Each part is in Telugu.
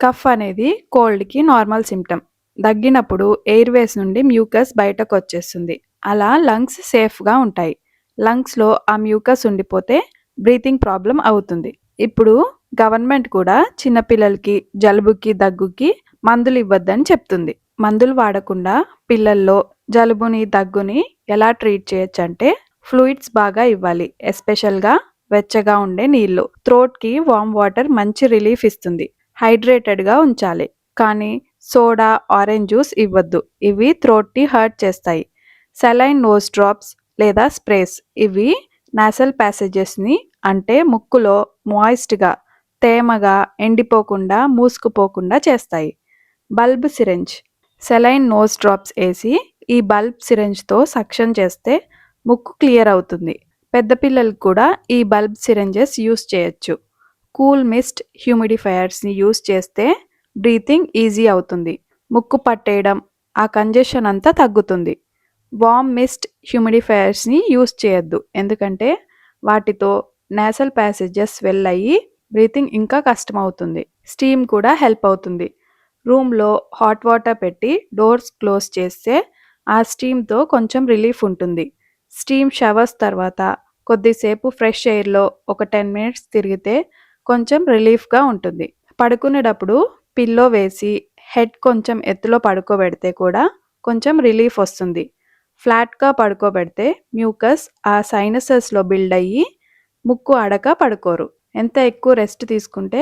కఫ్ అనేది కోల్డ్కి నార్మల్ సిమ్టమ్ దగ్గినప్పుడు ఎయిర్వేస్ నుండి మ్యూకస్ బయటకు వచ్చేస్తుంది అలా లంగ్స్ సేఫ్గా ఉంటాయి. లంగ్స్లో ఆ మ్యూకస్ ఉండిపోతే బ్రీతింగ్ ప్రాబ్లం అవుతుంది. ఇప్పుడు గవర్నమెంట్ కూడా చిన్నపిల్లలకి జలుబుకి దగ్గుకి మందులు ఇవ్వద్దని చెప్తుంది. మందులు వాడకుండా పిల్లల్లో జలుబుని దగ్గుని ఎలా ట్రీట్ చేయొచ్చు అంటే ఫ్లూయిడ్స్ బాగా ఇవ్వాలి. ఎస్పెషల్గా వెచ్చగా ఉండే నీళ్ళు థ్రోట్కి వామ్ వాటర్ మంచి రిలీఫ్ ఇస్తుంది. హైడ్రేటెడ్గా ఉంచాలి. కానీ సోడా ఆరెంజ్ జ్యూస్ ఇవ్వద్దు. ఇవి త్రోట్ని హర్ట్ చేస్తాయి. సెలైన్ నోస్ డ్రాప్స్ లేదా స్ప్రేస్. ఇవి నాసల్ ప్యాసేజెస్ని అంటే ముక్కులో మాయిస్ట్గా తేమగా ఎండిపోకుండా మూసుకుపోకుండా చేస్తాయి. Bulb syringe. Saline nose drops వేసి ఈ బల్బ్ సిరెంజ్తో సక్షన్ చేస్తే ముక్కు క్లియర్ అవుతుంది. పెద్ద పిల్లలకు కూడా ఈ బల్బ్ సిరెంజెస్ యూస్ చేయొచ్చు. కూల్ మిస్ట్ హ్యూమిడిఫైయర్స్ని యూస్ చేస్తే బ్రీతింగ్ ఈజీ అవుతుంది. ముక్కు పట్టేయడం ఆ కంజెషన్ అంతా తగ్గుతుంది. వామ్ మిస్ట్ హ్యూమిడిఫైయర్స్ని యూస్ చేయొద్దు. ఎందుకంటే వాటితో నేసల్ ప్యాసేజెస్ వెళ్ళయి బ్రీతింగ్ ఇంకా కష్టమవుతుంది. స్టీమ్ కూడా హెల్ప్ అవుతుంది. రూమ్లో హాట్ వాటర్ పెట్టి డోర్స్ క్లోజ్ చేస్తే ఆ స్టీమ్తో కొంచెం రిలీఫ్ ఉంటుంది. స్టీమ్ షవర్స్ తర్వాత కొద్దిసేపు ఫ్రెష్ ఎయిర్లో ఒక టెన్ మినిట్స్ తిరిగితే కొంచెం రిలీఫ్గా ఉంటుంది. పడుకునేటప్పుడు పిల్లో వేసి హెడ్ కొంచెం ఎత్తులో పడుకోబెడితే కూడా కొంచెం రిలీఫ్ వస్తుంది. ఫ్లాట్గా పడుకోబెడితే మ్యూకస్ ఆ సైనసెస్లో బిల్డ్ అయ్యి ముక్కు అడక పడుకోరు. ఎంత ఎక్కువ రెస్ట్ తీసుకుంటే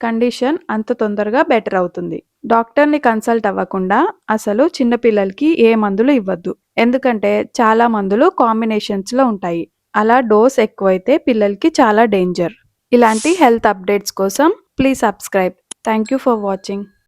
కండిషన్ అంత తొందరగా బెటర్ అవుతుంది. డాక్టర్ని కన్సల్ట్ అవ్వకుండా అసలు చిన్నపిల్లలకి ఏ మందులు ఇవ్వద్దు. ఎందుకంటే చాలా మందులు కాంబినేషన్స్లో ఉంటాయి. అలా డోస్ ఎక్కువైతే పిల్లలకి చాలా డేంజర్. ఇలాంటి హెల్త్ అప్డేట్స్ కోసం please subscribe. Thank you for watching